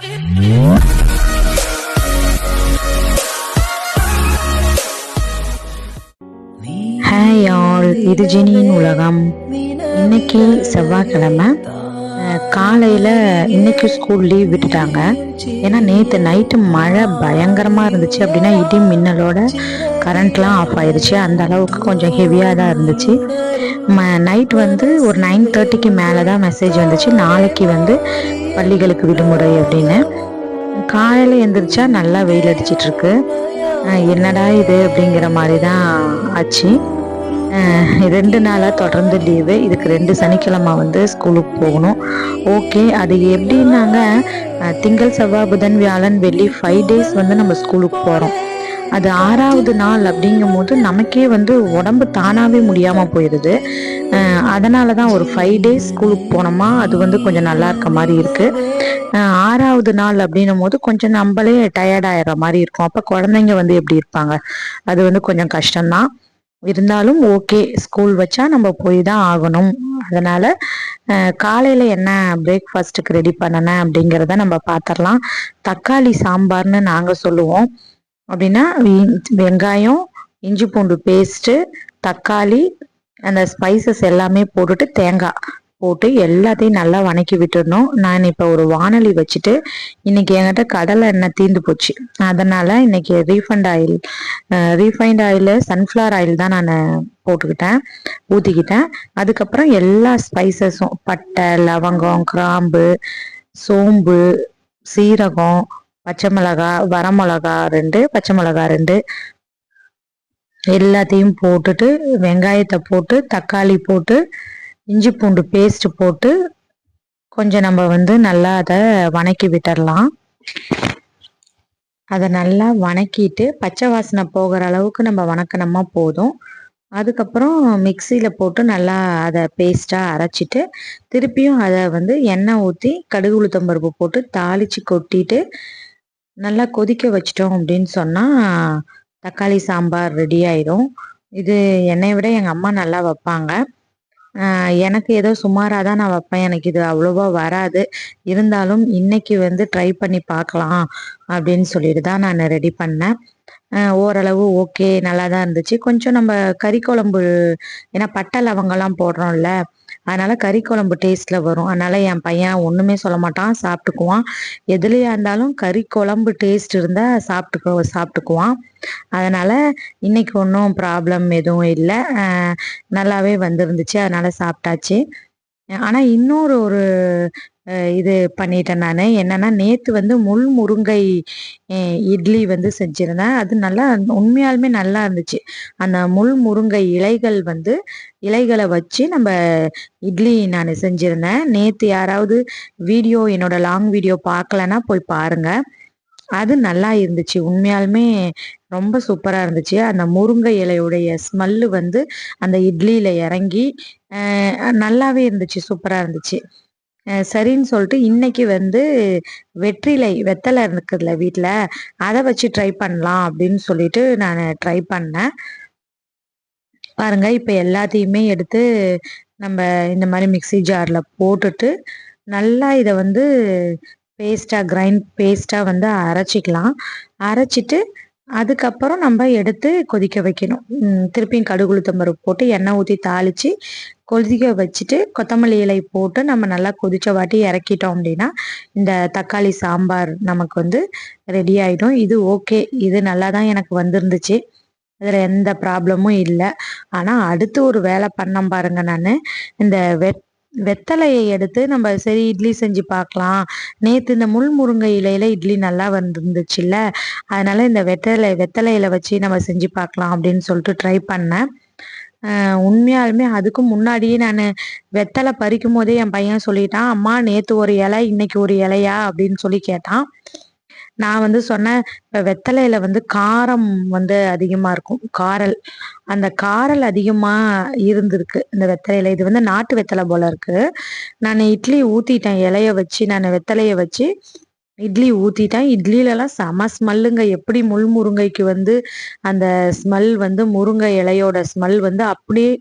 Hi all இது ஜெனியின் உலகம். இன்னைக்கு செவ்வாய்க்கிழமை. காலையில் இன்னைக்கு ஸ்கூல் லீவ் விட்டுட்டாங்க. ஏன்னா நேற்று நைட்டு மழை பயங்கரமாக இருந்துச்சு. அப்படின்னா இடி மின்னலோட கரண்ட்லாம் ஆஃப் ஆயிடுச்சு அந்த அளவுக்கு கொஞ்சம் ஹெவியாக தான் இருந்துச்சு. ம நைட் வந்து ஒரு நைன் தேர்ட்டிக்கு மேலே தான் மெசேஜ் வந்துச்சு. நாளைக்கு வந்து பள்ளிகளுக்கு விடுமுறை அப்படின்னு. காலையில் எந்திரிச்சா நல்லா வெயில் அடிச்சிட்ருக்கு. என்னடா இது அப்படிங்கிற மாதிரி தான் ஆச்சு ரெண்டு நாளாக தொடர்ந்து லீவு. இதுக்கு ரெண்டு சனிக்கிழமை வந்து ஸ்கூலுக்கு போகணும். ஓகே அது எப்படின்னாங்க திங்கள் செவ்வாய் புதன் வியாழன் வெள்ளி ஃபைவ் டேஸ் வந்து நம்ம ஸ்கூலுக்கு போகிறோம் அது ஆறாவது நாள் அப்படிங்கும் போது நமக்கே வந்து உடம்பு தானாகவே முடியாமல் போயிடுது அதனால தான் ஒரு ஃபைவ் டேஸ் ஸ்கூலுக்கு போனோமா அது வந்து கொஞ்சம் நல்லா இருக்க மாதிரி இருக்குது ஆறாவது நாள் அப்படின்னும் போது கொஞ்சம் நம்மளே டயர்ட் ஆகிற மாதிரி இருக்கும். அப்போ குழந்தைங்க வந்து எப்படி இருப்பாங்க? அது வந்து கொஞ்சம் கஷ்டம்தான். இருந்தாலும் ஓகே ஸ்கூல் வச்சா நம்ம போய் தான் ஆகணும். அதனால காலையில் காலையில என்ன பிரேக்ஃபாஸ்ட்டுக்கு ரெடி பண்ணனேன் அப்படிங்கிறத நம்ம பார்த்துடலாம் தக்காளி சாம்பார்னு நாங்கள் சொல்லுவோம். அப்படின்னா வெங்காயம் இஞ்சி பூண்டு பேஸ்ட்டு தக்காளி அந்த ஸ்பைசஸ் எல்லாமே போட்டுட்டு தேங்காய் போட்டு எல்லாத்தையும் நல்லா வணக்கி விட்டுடணும். நான் இப்போ ஒரு வானொலி வச்சுட்டு இன்னைக்கு என்கிட்ட கடலை எண்ணெய் தீர்ந்து போச்சு. அதனால இன்னைக்கு refund oil refined oil sunflower oil தான் நான் போட்டுக்கிட்டேன் ஊற்றிக்கிட்டேன் அதுக்கப்புறம் எல்லா ஸ்பைசஸும் பட்டை லவங்கம் கிராம்பு சோம்பு சீரகம் பச்சை மிளகா வரமிளகா ரெண்டு பச்சை மிளகா ரெண்டு எல்லாத்தையும் போட்டுட்டு வெங்காயத்தை போட்டு தக்காளி போட்டு இஞ்சி பூண்டு பேஸ்ட் போட்டு கொஞ்சம் நம்ம வந்து நல்லா அதை வணக்கி விட்டுறலாம். அதை நல்லா வணக்கிட்டு பச்சை வாசனை போகிற அளவுக்கு நம்ம வணக்கினோமா போதும். அதுக்கப்புறம் மிக்சியில் போட்டு நல்லா அதை பேஸ்ட்டாக அரைச்சிட்டு திருப்பியும் அதை வந்து எண்ணெய் ஊற்றி கடுகு உளுத்தம் பருப்பு போட்டு தாளித்து கொட்டிட்டு நல்லா கொதிக்க வச்சிட்டோம் அப்படின்னு சொன்னால் தக்காளி சாம்பார் ரெடி ஆயிரும். இது என்னை விட எங்கள் அம்மா நல்லா வைப்பாங்க. எனக்கு ஏதோ சுமாராக தான் நான் வைப்பேன். எனக்கு இது அவ்வளோவா வராது. இருந்தாலும் இன்னைக்கு வந்து ட்ரை பண்ணி பார்க்கலாம் அப்படின்னு சொல்லிட்டு தான் நான் ரெடி பண்ணேன். ஓரளவு ஓகே நல்லா தான் இருந்துச்சு. கொஞ்சம் நம்ம கறி குழம்பு ஏன்னா பட்டை லவங்கெல்லாம் போடுறோம்ல அதனால கறி குழம்பு டேஸ்ட்ல வரும். அதனால என் பையன் ஒண்ணுமே சொல்ல மாட்டான். சாப்பிட்டுக்குவான். எதுலையா இருந்தாலும் கறி குழம்பு டேஸ்ட் இருந்தா சாப்பிட்டுக்கு சாப்பிட்டுக்குவான். அதனால இன்னைக்கு ஒன்றும் ப்ராப்ளம் எதுவும் இல்லை. நல்லாவே வந்திருந்துச்சு. அதனால சாப்பிட்டாச்சு. ஆனா இன்னொரு ஒரு இது பண்ணிட்டேன் நான். என்னன்னா நேத்து வந்து முள் முருங்கை இட்லி வந்து செஞ்சிருந்தேன். அது நல்லா உண்மையாலுமே நல்லா இருந்துச்சு. அந்த முள் முருங்கை இலைகள் வந்து இலைகளை வச்சு நம்ம இட்லி நான் செஞ்சிருந்தேன். நேத்து யாராவது வீடியோ என்னோட லாங் வீடியோ பார்க்கலன்னா போய் பாருங்க. அது நல்லா இருந்துச்சு. உண்மையாலுமே ரொம்ப சூப்பராக இருந்துச்சு. அந்த முருங்கை இலையுடைய ஸ்மெல்லு வந்து அந்த இட்லியில் இறங்கி நல்லாவே இருந்துச்சு சூப்பராக இருந்துச்சு. சரின்னு சொல்லிட்டு இன்னைக்கு வந்து வெற்றிலை வெத்தலை இருக்குதுல்ல வீட்டில் அதை வச்சு ட்ரை பண்ணலாம் அப்படின்னு சொல்லிட்டு நான் ட்ரை பண்ணேன். பாருங்க இப்போ எல்லாத்தையுமே எடுத்து நம்ம இந்த மாதிரி மிக்ஸி ஜாரில் போட்டுட்டு நல்லா இதை வந்து பேஸ்ட்டாக கிரைண்ட் பேஸ்ட்டாக வந்து அரைச்சிக்கலாம். அரைச்சிட்டு அதுக்கப்புறம் நம்ம எடுத்து கொதிக்க வைக்கணும். திருப்பியும் கடுகு பருப்பு போட்டு எண்ணெய் ஊற்றி தாளித்து கொதிக்க வச்சுட்டு கொத்தமல்லி இலை போட்டு நம்ம நல்லா கொதிச்ச வாட்டி இறக்கிட்டோம் அப்படின்னா இந்த தக்காளி சாம்பார் நமக்கு வந்து ரெடி ஆகிடும் இது ஓகே இது நல்லா தான் எனக்கு வந்திருந்துச்சு. அதில் எந்த ப்ராப்ளமும் இல்லை. ஆனால் அடுத்து ஒரு வேலை பண்ணேன் பாருங்க நான். இந்த வெட் வெத்தலையை எடுத்து நம்ம சரி இட்லி செஞ்சு பார்க்கலாம். நேற்று இந்த முள் முருங்கை இலையில இட்லி நல்லா வந்துருந்துச்சுல்ல. அதனால இந்த வெத்தலை வெத்தலையில வச்சு நம்ம செஞ்சு பார்க்கலாம் அப்படின்னு சொல்லிட்டு ட்ரை பண்ணேன். உண்மையாலுமே அதுக்கு முன்னாடியே நான் வெத்தலை பறிக்கும் போதே என் பையன் சொல்லிட்டான் அம்மா நேற்று ஒரு இலை இன்னைக்கு ஒரு இலையா? அப்படின்னு சொல்லி கேட்டான். நான் வந்து சொன்னேன் இப்போ வெத்தலையில வந்து காரம் வந்து அதிகமாக இருக்கும். காரல். அந்த காரல் அதிகமாக இருந்திருக்கு இந்த வெத்தலையில. இது வந்து நாட்டு வெத்தலை போல இருக்கு. நான் இட்லி ஊற்றிட்டேன் இலைய வச்சு நான் வெத்தலைய வச்சு இட்லி ஊற்றிட்டேன் இட்லிலலாம் செம ஸ்மெல்லுங்க. எப்படி முள் முருங்கைக்கு வந்து அந்த ஸ்மெல் வந்து முருங்கை இலையோட ஸ்மெல் வந்து அப்படியே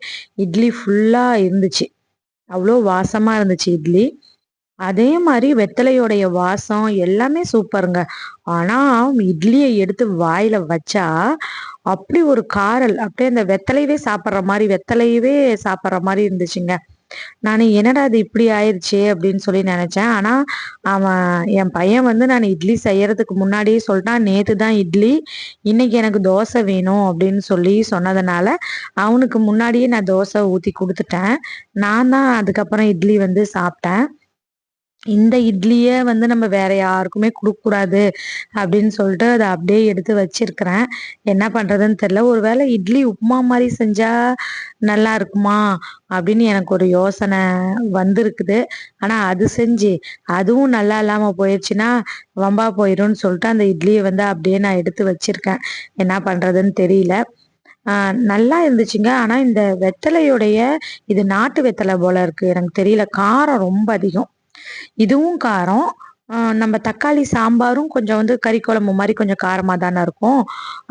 இட்லி ஃபுல்லாக இருந்துச்சு. அவ்வளோ வாசமாக இருந்துச்சு இட்லி. அதே மாதிரி வெத்தலையோடைய வாசம் எல்லாமே சூப்பருங்க. ஆனால் இட்லியை எடுத்து வாயில் வச்சா அப்படி ஒரு காரல் அப்படியே அந்த வெத்தலையவே சாப்பிட்ற மாதிரி வெத்தலையவே சாப்பிட்ற மாதிரி இருந்துச்சுங்க. நான் என்னடா அது இப்படி ஆயிடுச்சே அப்படின்னு சொல்லி நினச்சேன். ஆனால் அவன் என் பையன் வந்து நான் இட்லி செய்யறதுக்கு முன்னாடியே சொல்லிட்டான் நேத்து தான் இட்லி இன்னைக்கு எனக்கு தோசை வேணும் அப்படின்னு சொல்லி சொன்னதுனால அவனுக்கு முன்னாடியே நான் தோசை ஊற்றி கொடுத்துட்டேன். நான் தான் அதுக்கப்புறம் இட்லி வந்து சாப்பிட்டேன். இந்த இட்லிய வந்து நம்ம வேற யாருக்குமே கொடுக்கக்கூடாது அப்படின்னு சொல்லிட்டு அதை அப்படியே எடுத்து வச்சிருக்கிறேன். என்ன பண்றதுன்னு தெரியல. ஒருவேளை இட்லி உப்புமா மாதிரி செஞ்சா நல்லா இருக்குமா அப்படின்னு எனக்கு ஒரு யோசனை வந்திருக்குது. ஆனா அது செஞ்சு அதுவும் நல்லா இல்லாம போயிடுச்சுன்னா வம்பா போயிடும்னு சொல்லிட்டு அந்த இட்லியை வந்து அப்படியே நான் எடுத்து வச்சிருக்கேன். என்ன பண்றதுன்னு தெரியல. நல்லா இருந்துச்சுங்க. ஆனா இந்த வெத்தலையுடைய இது நாட்டு வெத்தலை போல இருக்கு. எனக்கு தெரியல. காரம் ரொம்ப அதிகம். இதுவும் காரம். நம்ம தக்காளி சாம்பாரும் கொஞ்சம் வந்து கறி குழம்பு மாதிரி கொஞ்சம் காரமாக தானே இருக்கும்.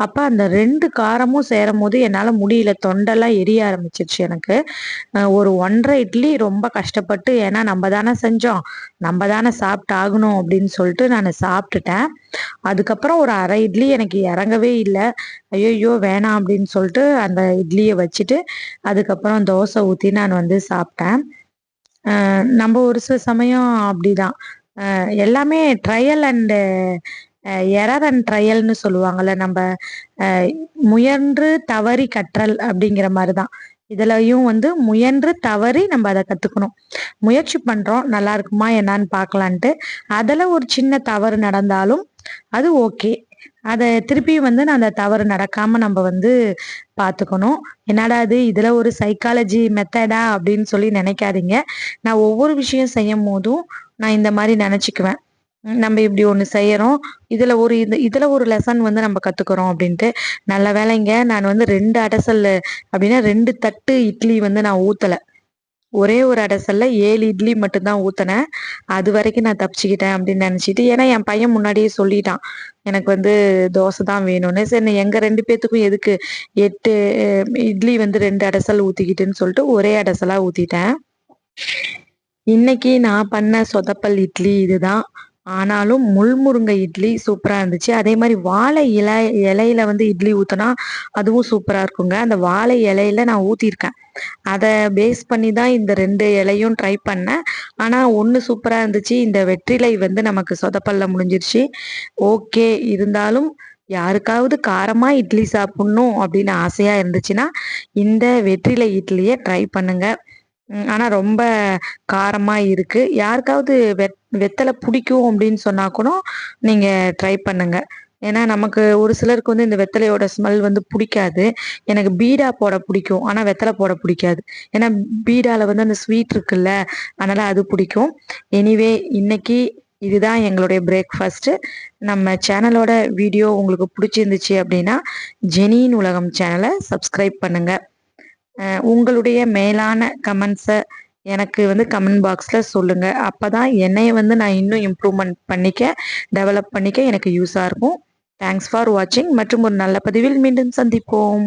அப்போ அந்த ரெண்டு காரமும் சேரும் போது என்னால் முடியல. தொண்டெல்லாம் எரிய ஆரம்பிச்சிருச்சு எனக்கு. ஒரு ஒன்றரை இட்லி ரொம்ப கஷ்டப்பட்டு ஏன்னா நம்ம தானே செஞ்சோம். நம்ம தானே சாப்பிட்டு ஆகணும் அப்படின்னு சொல்லிட்டு நான் சாப்பிட்டுட்டேன். அதுக்கப்புறம் ஒரு அரை இட்லி எனக்கு இறங்கவே இல்லை. ஐயோ வேணாம் அப்படின்னு சொல்லிட்டு அந்த இட்லியை வச்சுட்டு அதுக்கப்புறம் தோசை ஊற்றி நான் வந்து சாப்பிட்டேன். நம்ம ஒரு சில சமயம் அப்படிதான். எல்லாமே ட்ரையல் அண்டு எரர் அண்ட் ட்ரையல்னு சொல்லுவாங்கல்ல நம்ம முயன்று தவறி கற்றல் அப்படிங்கிற மாதிரி தான் இதுலயும் வந்து முயன்று தவறி நம்ம அதை கத்துக்கணும். முயற்சி பண்றோம் நல்லா இருக்குமா என்னான்னு பார்க்கலான்ட்டு. அதுல ஒரு சின்ன தவறு நடந்தாலும் அது ஓகே அதை திருப்பியும் வந்து நான் அந்த தவறு நடக்காம நம்ம வந்து பார்த்துக்கணும் என்னடா அது இதில் ஒரு சைக்காலஜி மெத்தடா அப்படின்னு சொல்லி நினைக்காதீங்க. நான் ஒவ்வொரு விஷயம் செய்யும் போதும் நான் இந்த மாதிரி நினச்சிக்குவேன். நம்ம இப்படி ஒன்று செய்யறோம். இதில் ஒரு இது இதில் ஒரு லெசன் வந்து நம்ம கற்றுக்குறோம் அப்படின்ட்டு. நல்ல வேலைங்க நான் வந்து ரெண்டு அடசல் அப்படின்னா ரெண்டு தட்டு இட்லி வந்து நான் ஊற்றலை ஒரே ஒரு அடசல்ல ஏழு இட்லி மட்டும்தான் ஊத்தினேன் அது வரைக்கும் நான் தப்பிச்சுக்கிட்டேன் அப்படின்னு நினைச்சிட்டு ஏன்னா என் பையன் முன்னாடியே சொல்லிட்டான். எனக்கு வந்து தோசை தான் வேணும்னு. சரி எங்க ரெண்டு பேத்துக்கும் எதுக்கு? எட்டு இட்லி வந்து ரெண்டு அடசல் ஊத்திக்கிட்டுன்னு சொல்லிட்டு ஒரே அடசலா ஊத்திட்டேன். இன்னைக்கு நான் பண்ண சொதப்பல் இட்லி இதுதான். ஆனாலும் முள்முருங்கை இட்லி சூப்பரா இருந்துச்சு. அதே மாதிரி வாழை இலை இலையில வந்து இட்லி ஊத்தினா அதுவும் சூப்பரா இருக்குங்க. அந்த வாழை இலையில நான் ஊத்திருக்கேன். அதை பேஸ் பண்ணி தான் இந்த ரெண்டு இலையும் ட்ரை பண்ணேன். ஆனால் ஒன்று சூப்பராக இருந்துச்சு. இந்த வெற்றிலை வந்து நமக்கு சொதப்பல்ல முடிஞ்சிருச்சு. ஓகே இருந்தாலும் யாருக்காவது காரமாக இட்லி சாப்பிட்ணும் அப்படின்னு ஆசையாக இருந்துச்சுன்னா இந்த வெற்றிலை இட்லியை ட்ரை பண்ணுங்க. ஆனால் ரொம்ப காரமாக இருக்குது யாருக்காவது வெத் வெத்தலை பிடிக்கும் அப்படின்னு சொன்னால் கூட நீங்கள் ட்ரை பண்ணுங்கள் ஏன்னா நமக்கு ஒரு சிலருக்கு வந்து இந்த வெத்தலையோட ஸ்மெல் வந்து பிடிக்காது. எனக்கு பீடா போட பிடிக்கும். ஆனால் வெத்தலை போட பிடிக்காது. ஏன்னா பீடால வந்து அந்த ஸ்வீட் இருக்குல்ல அதனால அது பிடிக்கும். எனிவே இன்னைக்கு இதுதான் எங்களுடைய பிரேக்ஃபாஸ்ட்டு நம்ம சேனலோட வீடியோ உங்களுக்கு பிடிச்சிருந்துச்சு அப்படின்னா ஜெனியின் உலகம் சேனலை சப்ஸ்கிரைப் பண்ணுங்க. உங்களுடைய மேலான கமெண்ட்ஸை எனக்கு வந்து கமெண்ட் பாக்ஸில் சொல்லுங்கள் அப்போ தான் என்னையை வந்து நான் இன்னும் இம்ப்ரூவ்மெண்ட் பண்ணிக்க டெவலப் பண்ணிக்க எனக்கு யூஸாக இருக்கும். தேங்க்ஸ் ஃபார் வாட்சிங் மற்றும் ஒரு நல்ல பதிவில் மீண்டும் சந்திப்போம்.